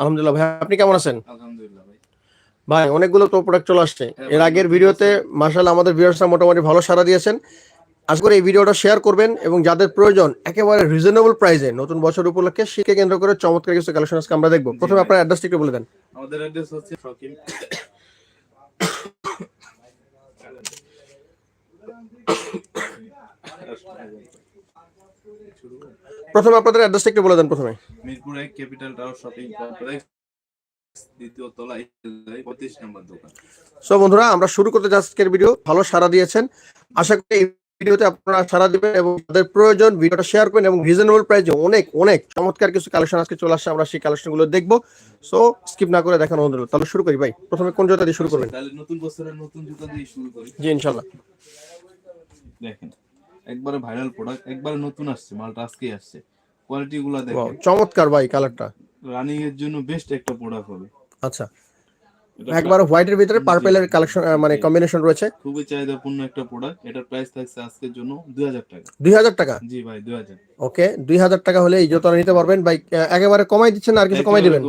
আলহামদুলিল্লাহ ভাই আপনি কেমন আছেন? আলহামদুলিল্লাহ ভাই। ভাই অনেকগুলো তো প্রোডাক্ট চলে আসছে। এর আগের ভিডিওতে মার্শাল আমাদের ভিউয়ার্সরা মোটামুটি ভালো সাড়া দিয়েছেন। আশা করি এই ভিডিওটা শেয়ার করবেন এবং যাদের প্রয়োজন একেবারে রিজনেবল প্রাইসে নতুন বছর উপলক্ষে শীতকে কেন্দ্র করে চমৎকার কিছু কালেকশন আজকে আমরা দেখব। প্রথমে আপনার অ্যাড্রেসটা একটু বলে দেন। আমাদের অ্যাড্রেস হচ্ছে ফকিম প্রথমে আপনাদের অ্যাড্রেসটা একটু বলে দেন প্রথমে। মিরপুর এক ক্যাপিটাল টাওয়ার শপিং কমপ্লেক্স দ্বিতীয় তলায় পঁয়ত্রিশ নম্বর দোকান। সো বন্ধুরা আমরা শুরু করতে যাচ্ছি আজকের ভিডিও ভালো সাড়া দিয়েছেন। আশা করি এই ভিডিওতে আপনারা সাড়া দিবেন এবং তাদের প্রয়োজন ভিডিওটা শেয়ার করবেন এবং রিজনেবল প্রাইসে অনেক অনেক চমৎকার কিছু কালেকশন আজকে চলে আসছে। আমরা সেই কালেকশনগুলো দেখব। সো স্কিপ না করে দেখানো বন্ধুরা তাহলে শুরু করি ভাই। প্রথমে কোন জোতা দিয়ে শুরু করবেন? তাহলে নতুন বছরের নতুন জুতা দিয়ে শুরু করি। জি ইনশাল্লাহ দেখেন। একবারে ভাইরাল প্রোডাক্ট একবারে নতুন আসছে মালটা আজকেই আসছে। কোয়ালিটি গুলা দেখেন। চমৎকার ভাই কালারটা রানিং এর জন্য বেস্ট একটা প্রোডাক্ট হবে। আচ্ছা। এটা একবার হোয়াইটের ভিতরে পার্পেলের কালেকশন মানে কম্বিনেশন রয়েছে। খুবই চাহিদাপূর্ণ একটা প্রোডাক্ট এটার প্রাইস থাকছে আজকের জন্য দুই হাজার টাকা। দুই হাজার টাকা? জি ভাই দুই হাজার। ওকে দুই হাজার টাকা হলে এই জোতা নিতে পারবেন। ভাই একেবারে কমাই দিচ্ছেন না আর কিছু কমাই দিবেন?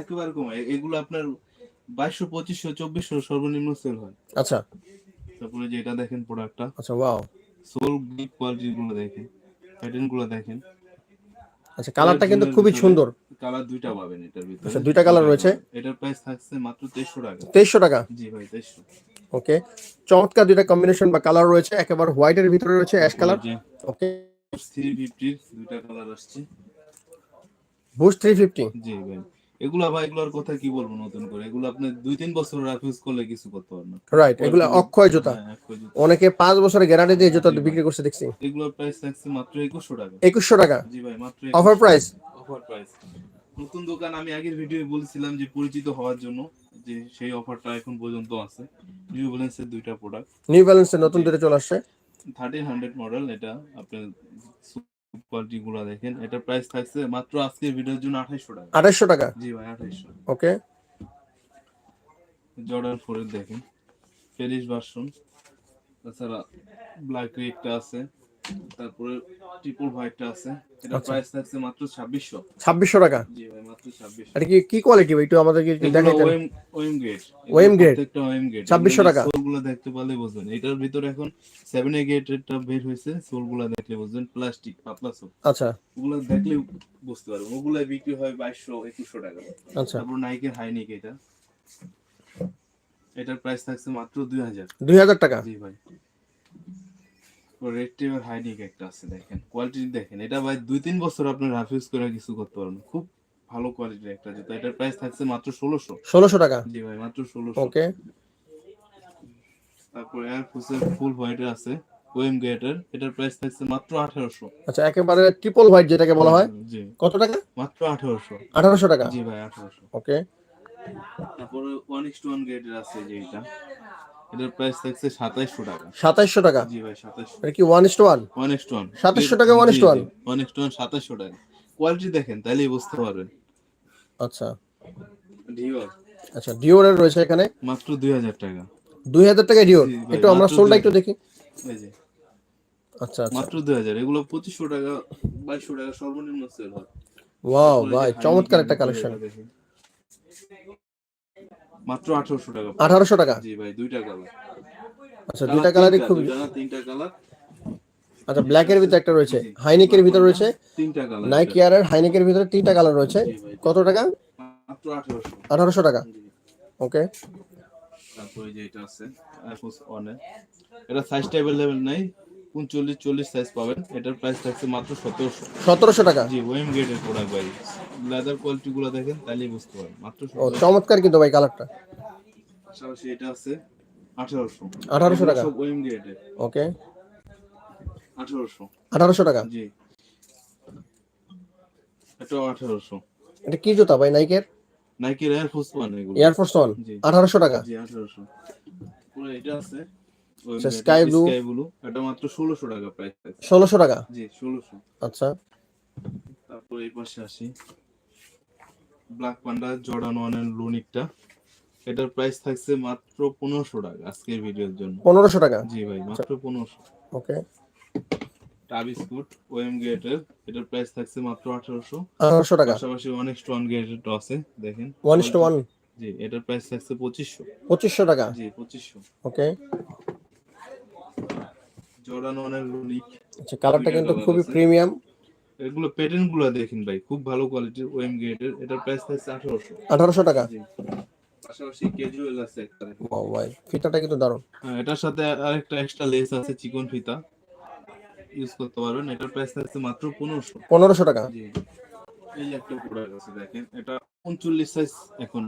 একেবারে কমায়। এগুলো আপনার বাইশশো পঁচিশশো চব্বিশশো সর্বনিম্ন সেল হয়। আচ্ছা। তারপরে যেটা দেখেন প্রোডাক্টটা আচ্ছা ওয়াও সোল গ্রিপ কোয়ালিটি গুলো দেখেন প্যাটার্নগুলো দেখেন। আচ্ছা কালারটা কিন্তু খুবই সুন্দর। কালার দুইটা পাবেন এটার ভিতরে। আচ্ছা, দুইটা কালার রয়েছে। এটার প্রাইস থাকছে মাত্র তেইশশো টাকা। তেইশশো টাকা? জি ভাই তেইশশো। ওকে চমৎকার দুইটা কম্বিনেশন বা কালার রয়েছে একেবারে হোয়াইটের ভিতরে রয়েছে অ্যাশ কালার ওকে থ্রি ফিফটির দুইটা কালার আসছে। থ্রি ফিফটি জি ভাই। এগুলা ভাই এগুলোর কথা কি বলব নতুন করে? এগুলো আপনি দুই তিন বছর ইউজ করলে কিছু করতে পারবেন না। রাইট এগুলো অক্ষয় জুতা। হ্যাঁ, এক কেজি। অনেকে পাঁচ বছরের গ্যারান্টি দিয়ে জুতা বিক্রি করছে দেখছি। এগুলোর প্রাইস থাকছে মাত্র একুশশো টাকা। একুশশো টাকা? জি ভাই মাত্র অফার প্রাইস অফার প্রাইস নতুন দোকান আমি আগের ভিডিও বলেছিলাম যে পরিচিত হওয়ার জন্য যে সেই অফারটা এখন পর্যন্ত আছে। নিউ ব্যালেন্সের দুইটা প্রোডাক্ট নিউ ব্যালেন্সের নতুন দুটো চলে আসছে। থার্টিন হান্ড্রেড মডেল এটা আপনার কোয়ালিটি গুলো দেখেন এটার প্রাইস থাকছে মাত্র আজকের ভিডিওর জন্য আঠাইশশো টাকা। আঠাইশশো টাকা? জি ভাই আঠাইশশো। ওকে। জর্ডান ফোরের দেখেন প্যারিস ভার্সন তাছাড়া ব্ল্যাক একটা আছে। তারপরে ট্রিপল হোয়াইটটা আছে। এটা আচ্ছা। প্রাইস থাকছে মাত্র ছাব্বিশশো। ছাব্বিশশো টাকা? জি ভাই মাত্র ছাব্বিশশো। এটা কি কি কোয়ালিটি ভাই? একটু আমাদেরকে একটু দেখাইতেন। OM grade OM grade? প্রত্যেকটা ওএম গ্রেড 2600 টাকা। সোলগুলো দেখতে পারলে বুঝবেন এটার ভিতরে এখন 7 এ গ্রেডেরটা বের হয়েছে সোলগুলো দেখলে বুঝবেন প্লাস্টিক পাতলা সোল আচ্ছা। ওগুলো দেখলে বুঝতে পারবেন। ওগুলো বিক্রি হয় 2200 2100 টাকা। আচ্ছা। তারপর নাইকের হাইনিক এটা। এটার প্রাইস থাকছে মাত্র 2000 দুই হাজার টাকা? জি ভাই। রেড টেবার হাইনিক একটা আছে দেখেন। কোয়ালিটি দেখেন এটা ভাই দুই তিন বছর আপনার রাফিউজ করে কিছু করতে পারবেন। খুব ভালো কোয়ালিটির একটা জুতা। এটার প্রাইস থাকছে মাত্র ষোলোশো। ষোলোশো টাকা? জি ভাই মাত্র ষোলোশো। ওকে তারপর এয়ারফোর্সের ফুল হোয়াইটের আছে ওএম গেটের এটার প্রাইস থাকছে মাত্র আঠারোশো। আচ্ছা একেবারে ট্রিপল হোয়াইট যেটাকে বলা হয়? জি। কত টাকা? মাত্র আঠারোশো। আঠারোশো টাকা? জি ভাই আঠারোশো। ওকে তারপরে ওয়ান ইস টু ওয়ান গেটের আছে যে এটা এটার প্রাইস থাকছে সাতাইশশো টাকা। টাকা? জি ভাই এটা কি is two is two one 2700 টাকা ইস টু টাকা। কোয়ালিটি দেখেন তাইলেই বুঝতে পারবেন। আচ্ছা। ডিওর আচ্ছা রয়েছে এখানে? মাত্র দুই হাজার টাকা। ডিওর একটু আমরা সোলটা একটু দেখি। এই যে। আচ্ছা আচ্ছা। মাত্র দুই হাজার। এগুলো পঁচিশশো টাকা টাকা সর্বনিম্ন সেল হয়। ওয়াও ভাই চমৎকার একটা কালেকশন। মাত্র আঠারোশো টাকা আঠারোশো টাকা? জি ভাই দুইটা কালার আচ্ছা দুইটা কালারই খুব তিনটা কালার আচ্ছা ব্ল্যাকের ভিতরে একটা রয়েছে। হাইনেকের ভিতরে রয়েছে। তিনটা কালার নাইকি এর হাইনেকের ভিতরে তিনটা কালার রয়েছে। কত টাকা? মাত্র আঠারোশো। আঠারোশো টাকা। ওকে। তারপরে যে এটা আছে এয়ারফোর্স ওয়ান এটা সাইজ অ্যাভেলেবেল নাই। উনচল্লিশ চল্লিশ সাইজ পাবেন। এটার প্রাইস থাকছে মাত্র সতেরোশো। সতেরোশো টাকা। জি ওয়েম গেটের প্রোডাক্ট ভাই। লেদার কোয়ালিটি গুলো দেখেন তাহলেই বুঝতে পারবেন। মাত্র ও চমৎকার কিন্তু ভাই কালারটা। পাশাপাশি এটা আছে আঠারোশো। 1800 টাকা। ওয়েম গেটের ওকে। আঠারোশো। আঠারোশো টাকা? জি। এটাও আঠারোশো। এটা কি জুতা ভাই নাইকের নাইকির এয়ারফোর্স ওয়ান এগুলো। এয়ারফোর্স ওয়ান জি। আঠারোশো টাকা? জি আঠারোশো। পুরো এটা আছে। আচ্ছা, স্কাই ব্লু এটা মাত্র টাকা প্রাইস টাকা? জি আচ্ছা। তারপর এই পাশে আসি। ব্ল্যাক পান্ডা জর্ডান ওয়ানের লুনিকটা এটার প্রাইস থাকছে মাত্র পনেরোশো টাকা আজকের ভিডিওর জন্য। পনেরোশো টাকা? জি ভাই মাত্র পনেরোশো। ওকে বিস্কুট ওএম গেটের এটার প্রাইস থাকছে মাত্র আঠারোশো। আঠারোশো টাকা। পাশাপাশি অনেক স্ট্রং গেটের আছে দেখেন। One is two one G এটার প্রাইস থাকছে পঁচিশশো। পঁচিশশো টাকা? জি পঁচিশশো। ওকে জর্ডান ওয়ানের লুনিক আচ্ছা কালারটা কিন্তু খুবই প্রিমিয়াম এগুলো প্যাটার্নগুলো দেখেন ভাই খুব ভালো কোয়ালিটির ওএম গেটের এটার প্রাইস আছে আঠারোশো। আঠারোশো টাকা? জি পাশাপাশি ক্যাজুয়াল আছে একটা ওয়াও ভাই ফিতাটা কিন্তু দারুণ। হ্যাঁ, এটার সাথে আরেকটা এক্সট্রা লেস আছে চিকন ফিতা। ইউজ করতে পারবেন এটার প্রাইস থাকছে মাত্র পনেরোশো। পনেরোশো টাকা? জি। এই একটা প্রোডাক্ট আছে দেখেন এটা উনচল্লিশ সাইজ এখন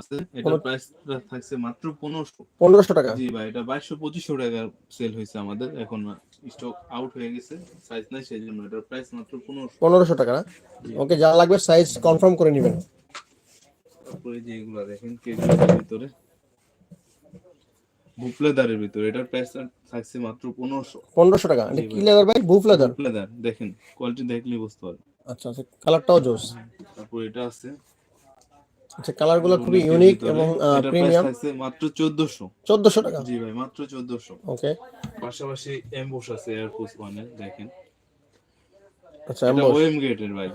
আছে। এটার প্রাইস থাকছে মাত্র পনেরোশো। পনেরোশো টাকা। জি ভাই এটা বাইশশো পঁচিশশো টাকা সেল হয়েছে আমাদের। এখন স্টক আউট হয়ে গেছে সাইজ নাই সেই জন্য এটার প্রাইস মাত্র পনেরোশো। পনেরোশো টাকা না? ওকে যা লাগবে সাইজ কনফার্ম করে নেবেন। তারপরে যে এগুলো দেখেন কেজির ভিতরে। বুপলেদারের ভিতরে এটার প্রাইস থাকছে মাত্র পনেরোশো। পনেরোশো টাকা। এটা কি ভাই। লেদার ভাই? বুফ লেদার বুপলেদার দেখেন কোয়ালিটি দেখলেই বুঝতে পারবেন। আচ্ছা আচ্ছা কালারটাও জোস। তারপর এটা আছে। আচ্ছা কালারগুলো খুবই ইউনিক এবং প্রিমিয়াম মাত্র চোদ্দশো। চোদ্দশো টাকা? জি ভাই মাত্র চোদ্দশো। ওকে পাশাপাশি এমবোস আছে এয়ারফোর্স ওয়ানের দেখেন। আচ্ছা এমবস ওএম গেটের ভাই।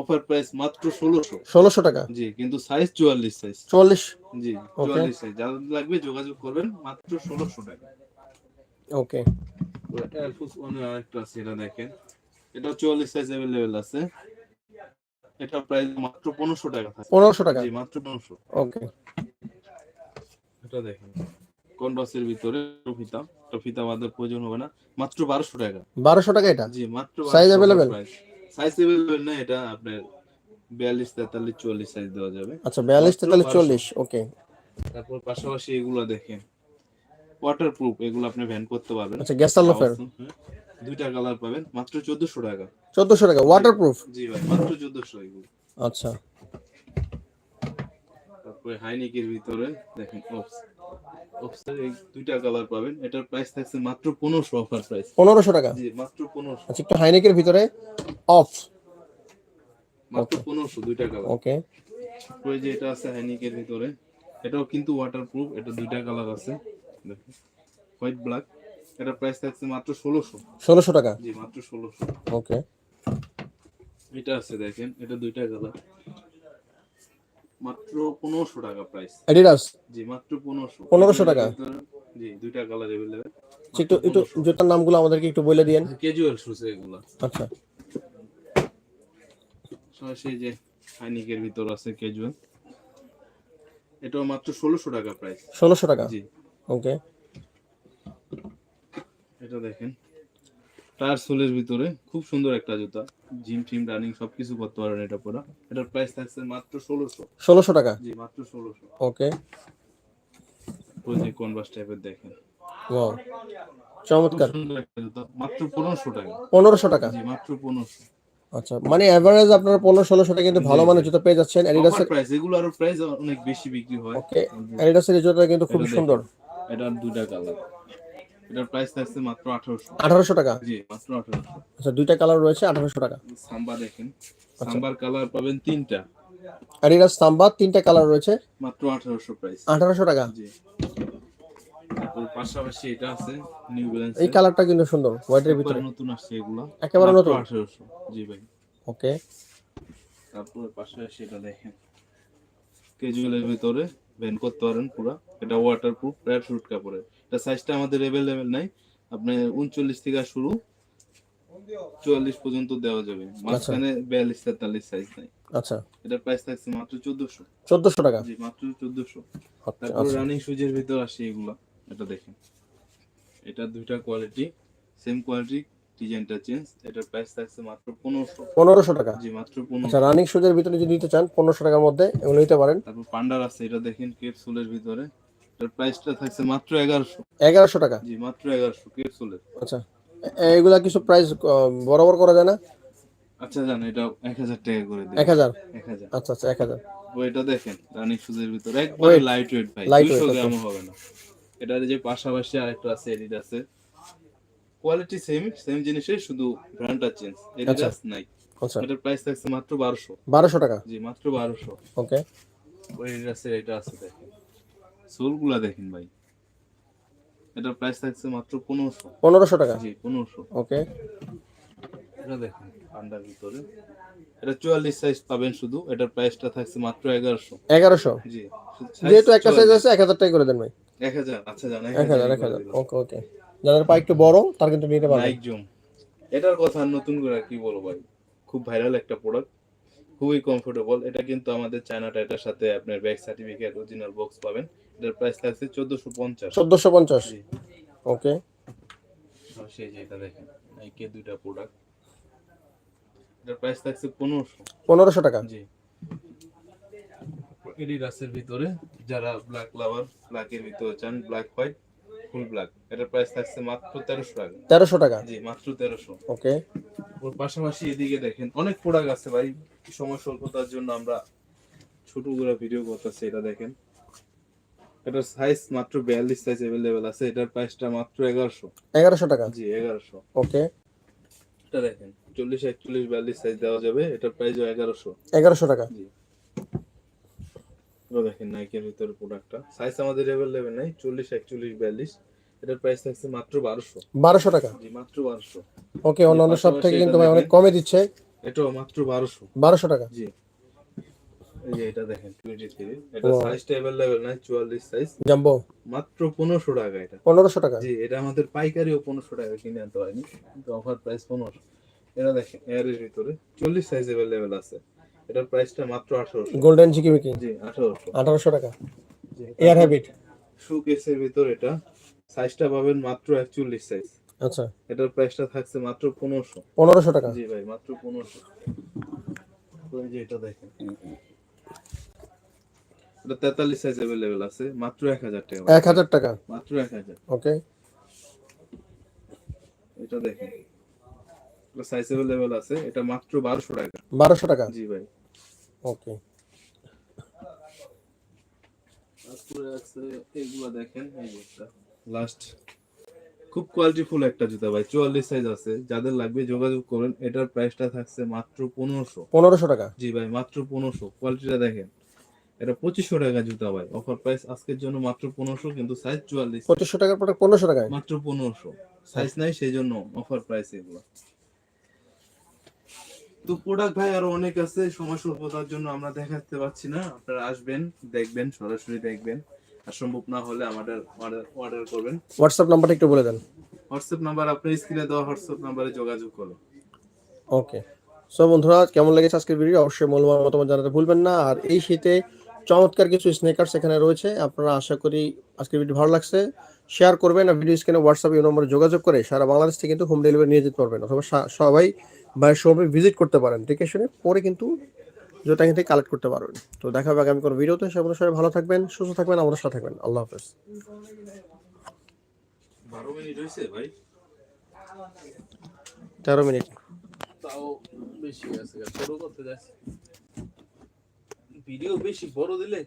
অফার প্রাইস মাত্র ষোলোশো। ষোলোশো টাকা? জি কিন্তু সাইজ চুয়াল্লিশ সাইজ চুয়াল্লিশ? জি চুয়াল্লিশ সাইজ যাদের লাগবে যোগাযোগ করবেন মাত্র ষোলোশো টাকা। ওকে এয়ারফোর্স ওয়ানের আরেকটা আছে এটা দেখেন। এটা চুয়াল্লিশ সাইজ অ্যাভেলেবেল আছে। এটা প্রাইস মাত্র পনেরোশো টাকা পনেরোশো টাকা? জি মাত্র পনেরোশো। ওকে এটা দেখেন কনভার্সের ভিতরে ফিতা ফিতা আমাদের প্রয়োজন হবে না। মাত্র বারোশো টাকা। বারোশো টাকা এটা? জি মাত্র Size available? সাইজ অ্যাভেলেবেল না এটা আপনার বিয়াল্লিশ তেতাল্লিশ চুয়াল্লিশ সাইজ দেওয়া যাবে। আচ্ছা বিয়াল্লিশ তেতাল্লিশ চল্লিশ ওকে তারপর পাশাপাশি এগুলো দেখেন। ওয়াটার প্রুফ এগুলো আপনি ভ্যান করতে পারবেন। আচ্ছা হ্যাঁ। দুইটা কালার পাবেন মাত্র চোদ্দশো টাকা। চোদ্দশো টাকা ওয়াটারপ্রুফ জি ভাই মাত্র চোদ্দশো এগুলো আচ্ছা। তারপরে হাইনিকের ভিতরে দেখেন অফস অফসের এই দুইটা কালার পাবেন এটার প্রাইস থাকছে মাত্র পনেরোশো অফার প্রাইস পনেরোশো টাকা? জি মাত্র পনেরোশো। আচ্ছা একটু হাইনেকের ভিতরে অফ মাত্র পনেরোশো দুইটা কালার ওকে ওই যে এটা আছে হাইনিকের ভিতরে এটাও কিন্তু ওয়াটার প্রুফ এটা দুইটা কালার আছে। দেখেন হোয়াইট ব্ল্যাক এটার প্রাইস থাকছে মাত্র ষোলোশো। ষোলোশো টাকা? জি মাত্র ষোলোশো। ওকে। এটা আছে দেখেন এটা দুইটা কালার মাত্র পনেরোশো টাকা প্রাইস অ্যাডিডাস জি মাত্র পনেরোশো। 1500 টাকা? জি দুইটা কালার এভেলেবেল একটু একটু জুতার নামগুলো আমাদেরকে একটু বলে দিয়েন। ক্যাজুয়াল শুজ এগুলা। আচ্ছা। সেই যে হাইনিকের ভিতর আছে ক্যাজুয়াল এটাও মাত্র ষোলোশো টাকা প্রাইস ষোলোশো টাকা? জি। ওকে। এটা দেখেন। টায়ার সোলের ভিতরে খুব সুন্দর একটা জুতা। জিম টিম রানিং সবকিছু করতে পারবেন এটা পরা। এটার প্রাইস থাকছে মাত্র ষোলোশো। ষোলোশো টাকা? জি মাত্র ষোলোশো। ওকে। ওই যে কনভার্স টাইপের দেখেন। ওয়াও চমৎকার। সুন্দর একটা জুতা। মাত্র পনেরোশো টাকা। পনেরোশো টাকা? জি মাত্র পনেরোশো। আচ্ছা মানে এভারেজ আপনারা পনেরো ষোলোশো টাকা কিন্তু ভালো মানের। জুতা পেয়ে যাচ্ছেন। অ্যাডিডাসের প্রাইস এগুলো আরও প্রাইস অনেক বেশি বিক্রি হয়। ওকে অ্যাডিডাসের জুতাটা কিন্তু খুব সুন্দর। এটার দুইটা কালার এটার প্রাইস থাকছে মাত্র আঠারোশো। আঠারোশো টাকা? জি মাত্র আঠারোশো। আচ্ছা দুইটা কালার রয়েছে আঠারোশো টাকা। সাম্বা দেখেন। আচ্ছা। সাম্বার কালার পাবেন তিনটা। অ্যাডিডাস সাম্বা তিনটা কালার রয়েছে। মাত্র আঠারোশো প্রাইস আঠারোশো টাকা? জি। পাশাপাশি এটা আছে নিউ ব্যালেন্স এই কালারটা কিন্তু সুন্দর হোয়াইটের ভিতরে। নতুন আসছে এগুলা। একেবারে নতুন? আঠারোশো। জি ভাই। ওকে তারপর পাশাপাশি এটা দেখেন। ক্যাজুয়ালের ভিতরে। ভ্যান করতে পারেন পুরো। এটা ওয়াটার প্রুফ প্রায় শুট কাপড়ের। এটা সাইজটা আমাদের অ্যাভেলেবেল নাই। আপনি উনচল্লিশ থেকে শুরু চুয়াল্লিশ পর্যন্ত দেওয়া যাবে। মাঝখানে বিয়াল্লিশ তেতাল্লিশ সাইজ নাই। আচ্ছা। এটা প্রাইস থাকছে মাত্র চোদ্দশো। চোদ্দশো টাকা? জি মাত্র চোদ্দশো। আচ্ছা তারপর আচ্ছা রানিং সুজের ভিতর আসে এগুলা। এটা দেখেন। এটা দুইটা কোয়ালিটি সেম কোয়ালিটি ডিজাইনটা চেঞ্জ এটার প্রাইস থাকছে মাত্র পনেরোশো। পনেরোশো টাকা। জি মাত্র পনেরোশো। আচ্ছা রানিং শুজের ভিতরে যদি নিতে চান পনেরোশো টাকার মধ্যে এগুলো নিতে পারেন। তারপর পান্ডার আছে এটা দেখেন ক্যাপসুলের ভিতরে। এটার প্রাইসটা থাকছে মাত্র এগারোশো। এগারোশো টাকা? জি মাত্র এগারোশো ক্যাপসুলের আচ্ছা এগুলা কিছু প্রাইস বরাবর করা যায় না? আচ্ছা জান এটা এক হাজার টাকা করে দিন এক হাজার? এক হাজার। আচ্ছা আচ্ছা এক হাজার। এটা দেখেন রানিং শুজের ভিতরে। একবারে লাইট ওয়েট ভাই। Light দুইশো weight, গ্রাম হবে না। এটার যে পাশাপাশি আরেকটা আছে এডিট আছে। কোয়ালিটি সেম সেম জিনিসের শুধু ব্র্যান্ডটা চেঞ্জ এডিডাস নাই। আচ্ছা। এটার প্রাইস থাকছে মাত্র বারোশো। বারোশো টাকা? জি মাত্র বারোশো। ওকে। ওই এডিডাসের এটা আছে দেখেন। সোলগুলা দেখেন ভাই। এটার প্রাইস থাকছে মাত্র পনেরোশো। পনেরোশো টাকা? জি পনেরোশো। ওকে। এটা দেখেন আন্ডার ভিতরে। এটা চুয়াল্লিশ সাইজ পাবেন শুধু। এটার প্রাইসটা থাকছে মাত্র এগারোশো। এগারোশো? জি যেহেতু একটা সাইজ আছে এক হাজার টাকা করে দেন ভাই। এক হাজার আচ্ছা জান এক হাজার এক হাজার ওকে ওকে। যাদের পা একটু বড় তার কিন্তু নিতে পারবেন নাইক জুম এটার কথা নতুন করে কি বলব ভাই খুব ভাইরাল একটা প্রোডাক্ট খুবই কমফোর্টেবল এটা কিন্তু আমাদের চায়না টাইটার সাথে আপনার ব্যাগ সার্টিফিকেট অরিজিনাল বক্স পাবেন। এটার প্রাইস থাকছে চোদ্দশো পঞ্চাশ। চোদ্দশো পঞ্চাশ। জি। ওকে আর সেই যে এটা দেখেন নাইকে দুইটা প্রোডাক্ট এটার প্রাইস থাকছে পনেরোশো। পনেরোশো টাকা। জি। এডিডাসের ভিতরে যারা ব্ল্যাক লাভার ব্ল্যাকের ভিতরে চান ব্ল্যাক হোয়াইট ফুল ব্ল্যাক এটার প্রাইস থাকছে মাত্র তেরোশো টাকা। তেরোশো টাকা? জি মাত্র তেরোশো। ওকে। ওর পাশাপাশি এদিকে দেখেন অনেক প্রোডাক্ট আছে ভাই। সময় স্বল্পতার জন্য আমরা ছোট করে ভিডিও করতেছি এটা দেখেন। এটার সাইজ মাত্র বিয়াল্লিশ সাইজ অ্যাভেলেবেল আছে এটার প্রাইসটা মাত্র এগারোশো। এগারোশো টাকা? জি এগারোশো। ওকে। এটা দেখেন চল্লিশ একচল্লিশ বিয়াল্লিশ সাইজ দেওয়া যাবে এটার প্রাইসও এগারোশো। এগারোশো টাকা? জি। এটা দেখেন নাইকের ভিতরে প্রোডাক্টটা সাইজ আমাদের অ্যাভেলেবেল নাই চল্লিশ একচল্লিশ বিয়াল্লিশ। এটার প্রাইস থাকছে মাত্র বারোশো। বারোশো টাকা? জি মাত্র বারোশো। ওকে অন্যান্য সব থেকে কিন্তু ভাই অনেক কমে দিচ্ছে। এটাও মাত্র বারোশো। বারোশো টাকা? জি। এই যে এটা দেখেন টোয়েন্টি থ্রি এটা Wow. সাইজটা অ্যাভেলেবেল নাই চুয়াল্লিশ সাইজ জাম্বো মাত্র পনেরোশো টাকা এটা। পনেরোশো টাকা? জি এটা আমাদের পাইকারিও পনেরোশো টাকা কিনে আনতে হয়নি কিন্তু অফার প্রাইস পনেরোশো। এটা দেখেন এয়ারের ভিতরে চল্লিশ সাইজ অ্যাভেলেবেল আছে। এটার প্রাইসটা মাত্র আঠারোশো। গোল্ডেন ঝিকিমিকি জি আঠারোশো। আঠারোশো টাকা। এয়ার হ্যাবিট ভিতর এটা। সাইজটা পাবেন মাত্র একচল্লিশ সাইজ আচ্ছা। এটার প্রাইসটা থাকছে মাত্র পনেরোশো। পনেরোশো টাকা? জি ভাই মাত্র পনেরোশো। ওই যে এটা দেখেন। এটা তেতাল্লিশ সাইজ অ্যাভেলেবেল আছে মাত্র এক হাজার টাকা এক হাজার টাকা? মাত্র এক হাজার। ওকে এটা দেখেন। সাইজ অ্যাভেলেবেল আছে এটা মাত্র বারোশো টাকা। বারোশো টাকা? জি ভাই। ওকে এগুলা দেখেন লাস্ট খুব কোয়ালিটিফুল একটা জুতা ভাই চুয়াল্লিশ সাইজ আছে। যাদের লাগবে যোগাযোগ করেন এটার প্রাইসটা থাকছে মাত্র পনেরোশো। পনেরোশো টাকা? জি ভাই মাত্র পনেরোশো। কোয়ালিটিটা দেখেন। এটা পঁচিশশো টাকা জুতা ভাই অফার প্রাইস আজকের জন্য মাত্র পনেরোশো কিন্তু সাইজ চুয়াল্লিশ। পঁচিশশো টাকার প্রোডাক্ট পনেরোশো টাকায়? মাত্র পনেরোশো। সাইজ নাই সেই জন্য অফার প্রাইস এগুলো। তো প্রোডাক্ট ভাই আরও অনেক আছে সময় স্বল্পতার জন্য আমরা দেখাতে পারছি না। আপনারা আসবেন দেখবেন সরাসরি দেখবেন। আর সম্ভব না হলে আমাদের অর্ডার করবেন। হোয়াটসঅ্যাপ নাম্বারটা একটু বলে দেন। হোয়াটসঅ্যাপ নাম্বার আপনার স্ক্রিনে দেওয়া হোয়াটসঅ্যাপ নাম্বারে যোগাযোগ করুন। ওকে সো বন্ধুরা কেমন লেগেছে আজকের ভিডিও অবশ্যই মূল্যবান মতামত জানাতে ভুলবেন না। আর এই শীতে চমৎকার কিছু স্নেকার্স এখানে রয়েছে। আপনারা আশা করি আজকের ভিডিও ভালো লাগছে। শেয়ার করবেন আর ভিডিও স্ক্রিনে হোয়াটসঅ্যাপ এই নম্বরে যোগাযোগ করে সারা বাংলাদেশ থেকে কিন্তু হোম ডেলিভারি নিয়ে যেতে পারবেন। অথবা সবাই বা শোরুমে ভিজিট করতে পারেন ঠিক আছে? পরে কিন্তু জুতা এখান কালেক্ট করতে পারবেন। তো দেখা হবে আগামী কোনো ভিডিওতে সেগুলো সবাই ভালো থাকবেন সুস্থ থাকবেন আমাদের সাথে থাকবেন। আল্লাহ হাফেজ। তেরো মিনিট। তাও বেশি ভিডিও বেশি বড় দিলে